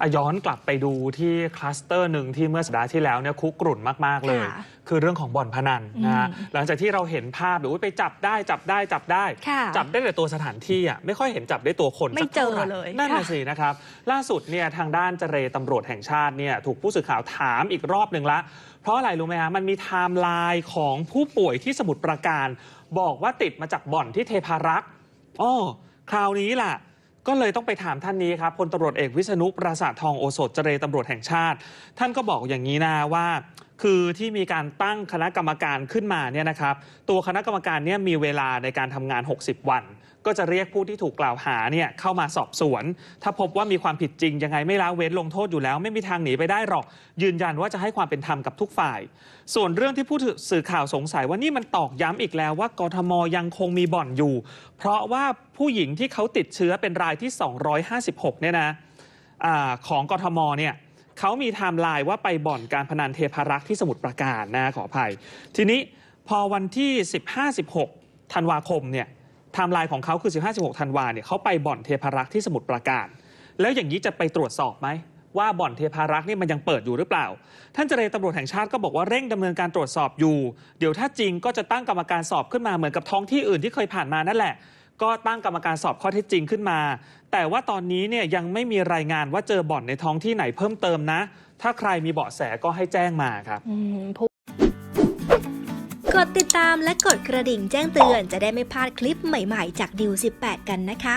อะย้อนกลับไปดูที่คลัสเตอร์หนึ่งที่เมื่อสัปดาห์ที่แล้วเนี่ยคุกรุ่นมาก ๆ เลย ค่ะคือเรื่องของบ่อนพนันนะฮะอืมหลังจากที่เราเห็นภาพหรือว่าไปจับได้จับได้จับได้ ค่ะจับได้แต่ตัวสถานที่อะไม่ค่อยเห็นจับได้ตัวคนไม่สักท่าหร่เจอเลยนั่นน่ะค่ะ สินะครับ ล่าสุดเนี่ยทางด้านเจรตำรวจแห่งชาติเนี่ยถูกผู้สื่อข่าวถามอีกรอบหนึ่งละ เพราะอะไรรู้ไหมฮะมันมีไทม์ไลน์ของผู้ป่วยที่สมุทรปราการ บอกว่าติดมาจากบ่อนที่เทพารักษ์อ้อคราวนี้ล่ะ ก็เลยต้องไปถามท่านนี้ครับพลตำรวจเอกวิษณุปราสาททองโอสถเจรตำรวจแห่งชาติ ท่านก็บอกอย่างนี้นะว่า คือที่มีการตั้งคณะกรรมการขึ้นมาเนี่ยนะครับ ตัวคณะกรรมการเนี่ยมีเวลาในการทำงาน 60 วัน ก็จะเรียกผู้ที่ถูกกล่าวหาเนี่ยเข้ามาสอบสวน ถ้าพบว่ามีความผิดจริงยังไงไม่ละเว้นลงโทษอยู่แล้ว ไม่มีทางหนีไปได้หรอก ยืนยันว่าจะให้ความเป็นธรรมกับทุกฝ่าย ส่วนเรื่องที่ผู้สื่อข่าวสงสัยว่านี่มันตอกย้ำอีกแล้วว่ากทมยังคงมีบ่อนอยู่ เพราะว่าผู้หญิงที่เขาติดเชื้อเป็นรายที่ 256เนี่ยนะอาของกทมเนี่ย เขามีไทม์ไลน์ว่าไปบ่อนการพนันเทพารักษ์ที่สมุทรปราการนะขออภัย ทีนี้พอวันที่ 15-16ธันวาคมเนี่ยไทม์ไลน์ของเขาคือ 15-16ธันวาเนี่ยเขาไปบ่อนเทพารักษ์ที่สมุทรปราการ แล้วอย่างนี้จะไปตรวจสอบไหมว่าบ่อนเทพารักษ์นี่มันยังเปิดอยู่หรือเปล่า ท่านเจรตำรวจแห่งชาติก็บอกว่าเร่งดำเนินการตรวจสอบอยู่ เดี๋ยวถ้าจริงก็จะตั้งกรรมการสอบขึ้นมาเหมือนกับท้องที่อื่นที่เคยผ่านมานั่นแหละ ก็ตั้งกรรมการสอบข้อเท็จจริงขึ้นมา แต่ว่าตอนนี้เนี่ยยังไม่มีรายงานว่าเจอบ่อนในท้องที่ไหนเพิ่มเติมนะ ถ้าใครมีเบาะแสก็ให้แจ้งมาครับกดติดตามและกดกระดิ่งแจ้งเตือนจะได้ไม่พลาดคลิปใหม่ๆ จากดิว18 กันนะคะ